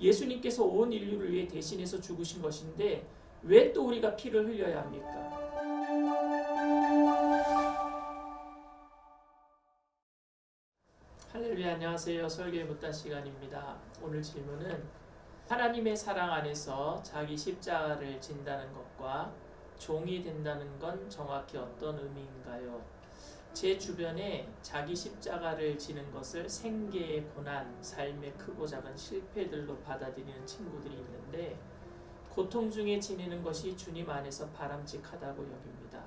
예수님께서 온 인류를 위해 대신해서 죽으신 것인데 왜 또 우리가 피를 흘려야 합니까? 할렐루야 안녕하세요 설교의 묻다 시간입니다. 오늘 질문은 하나님의 사랑 안에서 자기 십자가를 진다는 것과 종이 된다는 건 정확히 어떤 의미인가요? 제 주변에 자기 십자가를 지는 것을 생계의 고난, 삶의 크고 작은 실패들로 받아들이는 친구들이 있는데 고통 중에 지내는 것이 주님 안에서 바람직하다고 여깁니다.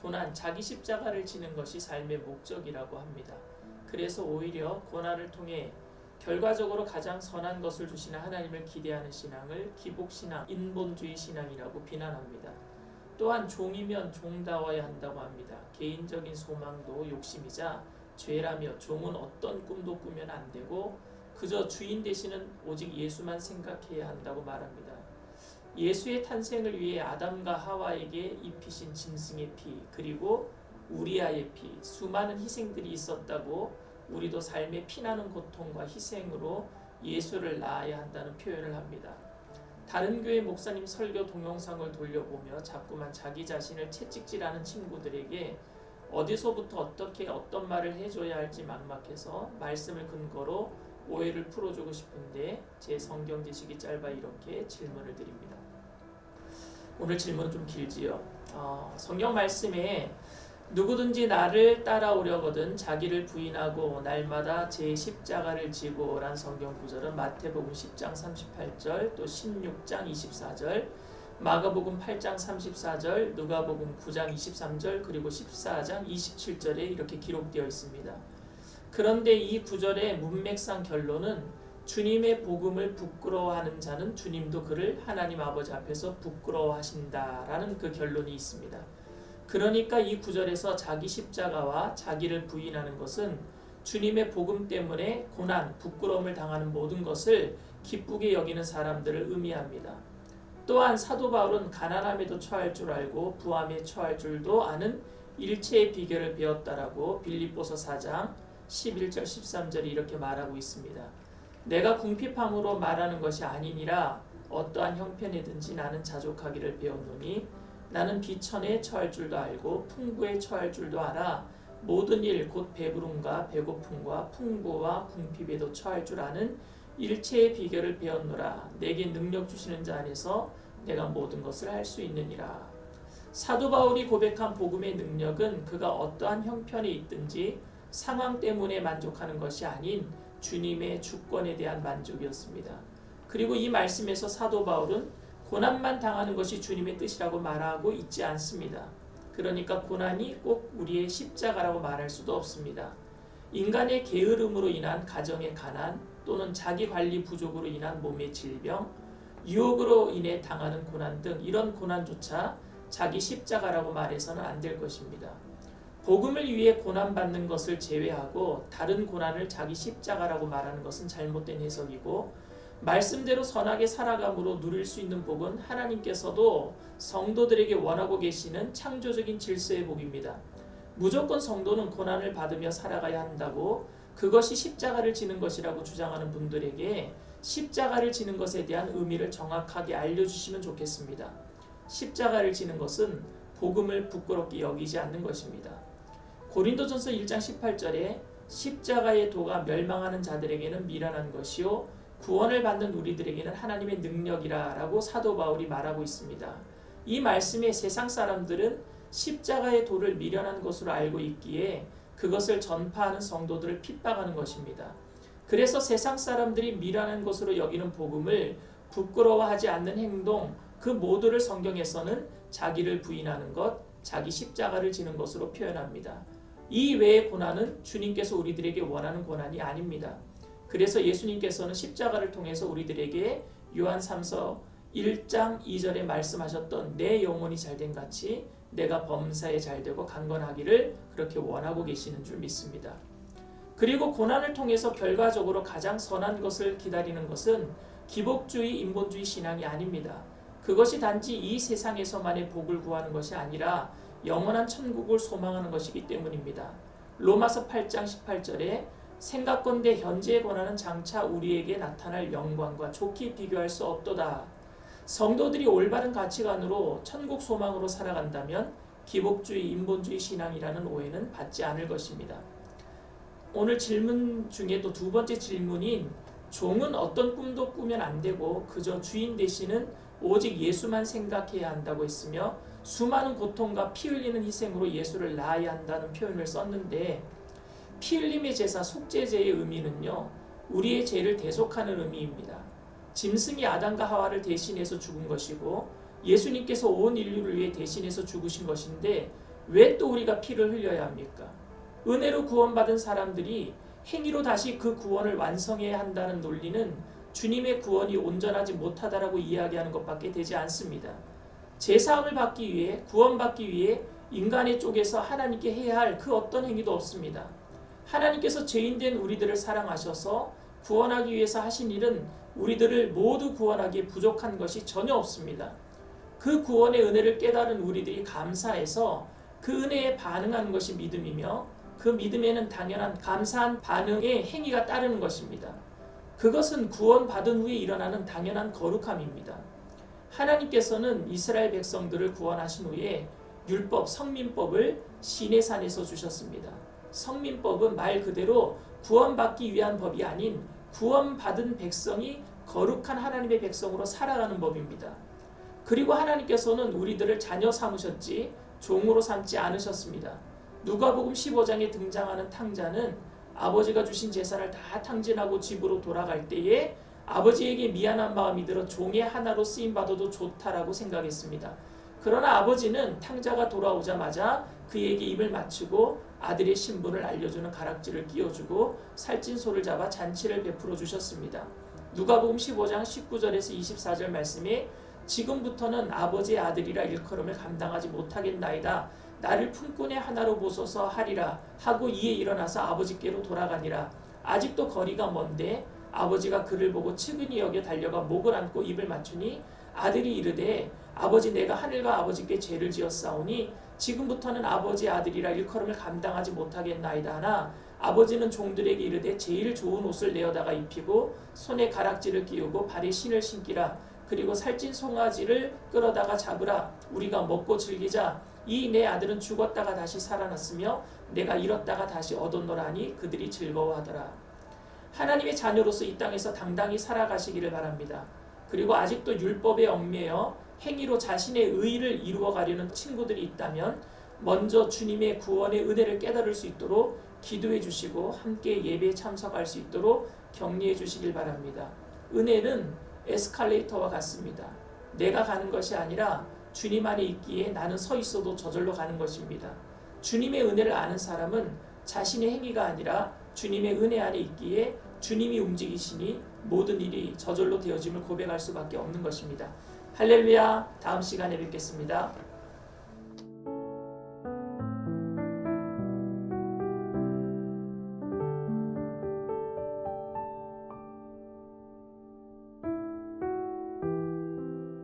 고난, 자기 십자가를 지는 것이 삶의 목적이라고 합니다. 그래서 오히려 고난을 통해 결과적으로 가장 선한 것을 주시는 하나님을 기대하는 신앙을 기복신앙, 인본주의 신앙이라고 비난합니다. 또한 종이면 종다워야 한다고 합니다. 개인적인 소망도 욕심이자 죄라며 종은 어떤 꿈도 꾸면 안 되고 그저 주인 되시는 오직 예수만 생각해야 한다고 말합니다. 예수의 탄생을 위해 아담과 하와에게 입히신 짐승의 피 그리고 우리아의 피 수많은 희생들이 있었다고 우리도 삶에 피나는 고통과 희생으로 예수를 낳아야 한다는 표현을 합니다. 다른 교회 목사님 설교 동영상을 돌려보며 자꾸만 자기 자신을 채찍질하는 친구들에게 어디서부터 어떻게 어떤 말을 해줘야 할지 막막해서 말씀을 근거로 오해를 풀어주고 싶은데 제 성경 지식이 짧아 이렇게 질문을 드립니다. 오늘 질문 좀 길지요. 어, 성경 말씀에 누구든지 나를 따라오려거든 자기를 부인하고 날마다 제 십자가를 지고 란 성경 구절은 마태복음 10장 38절 또 16장 24절 마가복음 8장 34절 누가복음 9장 23절 그리고 14장 27절에 이렇게 기록되어 있습니다. 그런데 이 구절의 문맥상 결론은 주님의 복음을 부끄러워하는 자는 주님도 그를 하나님 아버지 앞에서 부끄러워하신다라는 그 결론이 있습니다. 그러니까 이 구절에서 자기 십자가와 자기를 부인하는 것은 주님의 복음 때문에 고난, 부끄러움을 당하는 모든 것을 기쁘게 여기는 사람들을 의미합니다. 또한 사도 바울은 가난함에도 처할 줄 알고 부함에 처할 줄도 아는 일체의 비결을 배웠다라고 빌립보서 4장 11절 13절이 이렇게 말하고 있습니다. 내가 궁핍함으로 말하는 것이 아니니라 어떠한 형편이든지 나는 자족하기를 배웠노니 나는 비천에 처할 줄도 알고 풍부에 처할 줄도 알아. 모든 일 곧 배부름과 배고픔과 풍부와 궁핍에도 처할 줄 아는 일체의 비결을 배웠노라. 내게 능력 주시는 자 안에서 내가 모든 것을 할 수 있느니라. 사도 바울이 고백한 복음의 능력은 그가 어떠한 형편에 있든지 상황 때문에 만족하는 것이 아닌 주님의 주권에 대한 만족이었습니다. 그리고 이 말씀에서 사도 바울은 고난만 당하는 것이 주님의 뜻이라고 말하고 있지 않습니다. 그러니까 고난이 꼭 우리의 십자가라고 말할 수도 없습니다. 인간의 게으름으로 인한 가정의 가난 또는 자기 관리 부족으로 인한 몸의 질병, 유혹으로 인해 당하는 고난 등 이런 고난조차 자기 십자가라고 말해서는 안 될 것입니다. 복음을 위해 고난받는 것을 제외하고 다른 고난을 자기 십자가라고 말하는 것은 잘못된 해석이고 말씀대로 선하게 살아감으로 누릴 수 있는 복은 하나님께서도 성도들에게 원하고 계시는 창조적인 질서의 복입니다. 무조건 성도는 고난을 받으며 살아가야 한다고 그것이 십자가를 지는 것이라고 주장하는 분들에게 십자가를 지는 것에 대한 의미를 정확하게 알려주시면 좋겠습니다. 십자가를 지는 것은 복음을 부끄럽게 여기지 않는 것입니다. 고린도전서 1장 18절에 십자가의 도가 멸망하는 자들에게는 미련한 것이요 구원을 받는 우리들에게는 하나님의 능력이라라고 사도 바울이 말하고 있습니다. 이 말씀에 세상 사람들은 십자가의 도를 미련한 것으로 알고 있기에 그것을 전파하는 성도들을 핍박하는 것입니다. 그래서 세상 사람들이 미련한 것으로 여기는 복음을 부끄러워하지 않는 행동 그 모두를 성경에서는 자기를 부인하는 것, 자기 십자가를 지는 것으로 표현합니다. 이 외의 고난은 주님께서 우리들에게 원하는 고난이 아닙니다. 그래서 예수님께서는 십자가를 통해서 우리들에게 요한 3서 1장 2절에 말씀하셨던 내 영혼이 잘된 같이 내가 범사에 잘되고 강건하기를 그렇게 원하고 계시는 줄 믿습니다. 그리고 고난을 통해서 결과적으로 가장 선한 것을 기다리는 것은 기복주의 인본주의 신앙이 아닙니다. 그것이 단지 이 세상에서만의 복을 구하는 것이 아니라 영원한 천국을 소망하는 것이기 때문입니다. 로마서 8장 18절에 생각건대 현재의 고난은 장차 우리에게 나타날 영광과 좋게 비교할 수 없도다. 성도들이 올바른 가치관으로 천국 소망으로 살아간다면 기복주의, 인본주의 신앙이라는 오해는 받지 않을 것입니다. 오늘 질문 중에 또 두 번째 질문인 종은 어떤 꿈도 꾸면 안 되고 그저 주인 되시는 오직 예수만 생각해야 한다고 했으며 수많은 고통과 피 흘리는 희생으로 예수를 낳아야 한다는 표현을 썼는데 피 흘림의 제사 속죄제의 의미는요 우리의 죄를 대속하는 의미입니다. 짐승이 아담과 하와를 대신해서 죽은 것이고 예수님께서 온 인류를 위해 대신해서 죽으신 것인데 왜 또 우리가 피를 흘려야 합니까? 은혜로 구원받은 사람들이 행위로 다시 그 구원을 완성해야 한다는 논리는 주님의 구원이 온전하지 못하다라고 이야기하는 것밖에 되지 않습니다. 제사함을 받기 위해 구원받기 위해 인간의 쪽에서 하나님께 해야 할 그 어떤 행위도 없습니다. 하나님께서 죄인된 우리들을 사랑하셔서 구원하기 위해서 하신 일은 우리들을 모두 구원하기에 부족한 것이 전혀 없습니다. 그 구원의 은혜를 깨달은 우리들이 감사해서 그 은혜에 반응하는 것이 믿음이며 그 믿음에는 당연한 감사한 반응의 행위가 따르는 것입니다. 그것은 구원받은 후에 일어나는 당연한 거룩함입니다. 하나님께서는 이스라엘 백성들을 구원하신 후에 율법, 성민법을 시내산에서 주셨습니다. 성민법은 말 그대로 구원받기 위한 법이 아닌 구원받은 백성이 거룩한 하나님의 백성으로 살아가는 법입니다. 그리고 하나님께서는 우리들을 자녀 삼으셨지 종으로 삼지 않으셨습니다. 누가복음 15장에 등장하는 탕자는 아버지가 주신 재산을 다 탕진하고 집으로 돌아갈 때에 아버지에게 미안한 마음이 들어 종의 하나로 쓰임 받아도 좋다라고 생각했습니다. 그러나 아버지는 탕자가 돌아오자마자 그에게 입을 맞추고 아들의 신분을 알려주는 가락지를 끼워주고 살찐 소를 잡아 잔치를 베풀어 주셨습니다. 누가복음 15장 19절에서 24절 말씀에 지금부터는 아버지의 아들이라 일컬음을 감당하지 못하겠나이다. 나를 품꾼의 하나로 보소서 하리라 하고 이에 일어나서 아버지께로 돌아가니라. 아직도 거리가 먼데 아버지가 그를 보고 측은히 여겨 달려가 목을 안고 입을 맞추니 아들이 이르되 아버지 내가 하늘과 아버지께 죄를 지었사오니 지금부터는 아버지 아들이라 일컬음을 감당하지 못하겠나이다 하나 아버지는 종들에게 이르되 제일 좋은 옷을 내어다가 입히고 손에 가락지를 끼우고 발에 신을 신기라. 그리고 살찐 송아지를 끌어다가 잡으라. 우리가 먹고 즐기자. 이 내 아들은 죽었다가 다시 살아났으며 내가 잃었다가 다시 얻었노라 하니 그들이 즐거워하더라. 하나님의 자녀로서 이 땅에서 당당히 살아가시기를 바랍니다. 그리고 아직도 율법에 얽매여 행위로 자신의 의를 이루어 가려는 친구들이 있다면 먼저 주님의 구원의 은혜를 깨달을 수 있도록 기도해 주시고 함께 예배에 참석할 수 있도록 격려해 주시길 바랍니다. 은혜는 에스컬레이터와 같습니다. 내가 가는 것이 아니라 주님 안에 있기에 나는 서 있어도 저절로 가는 것입니다. 주님의 은혜를 아는 사람은 자신의 행위가 아니라 주님의 은혜 안에 있기에 주님이 움직이시니 모든 일이 저절로 되어짐을 고백할 수밖에 없는 것입니다. 할렐루야. 다음 시간에 뵙겠습니다.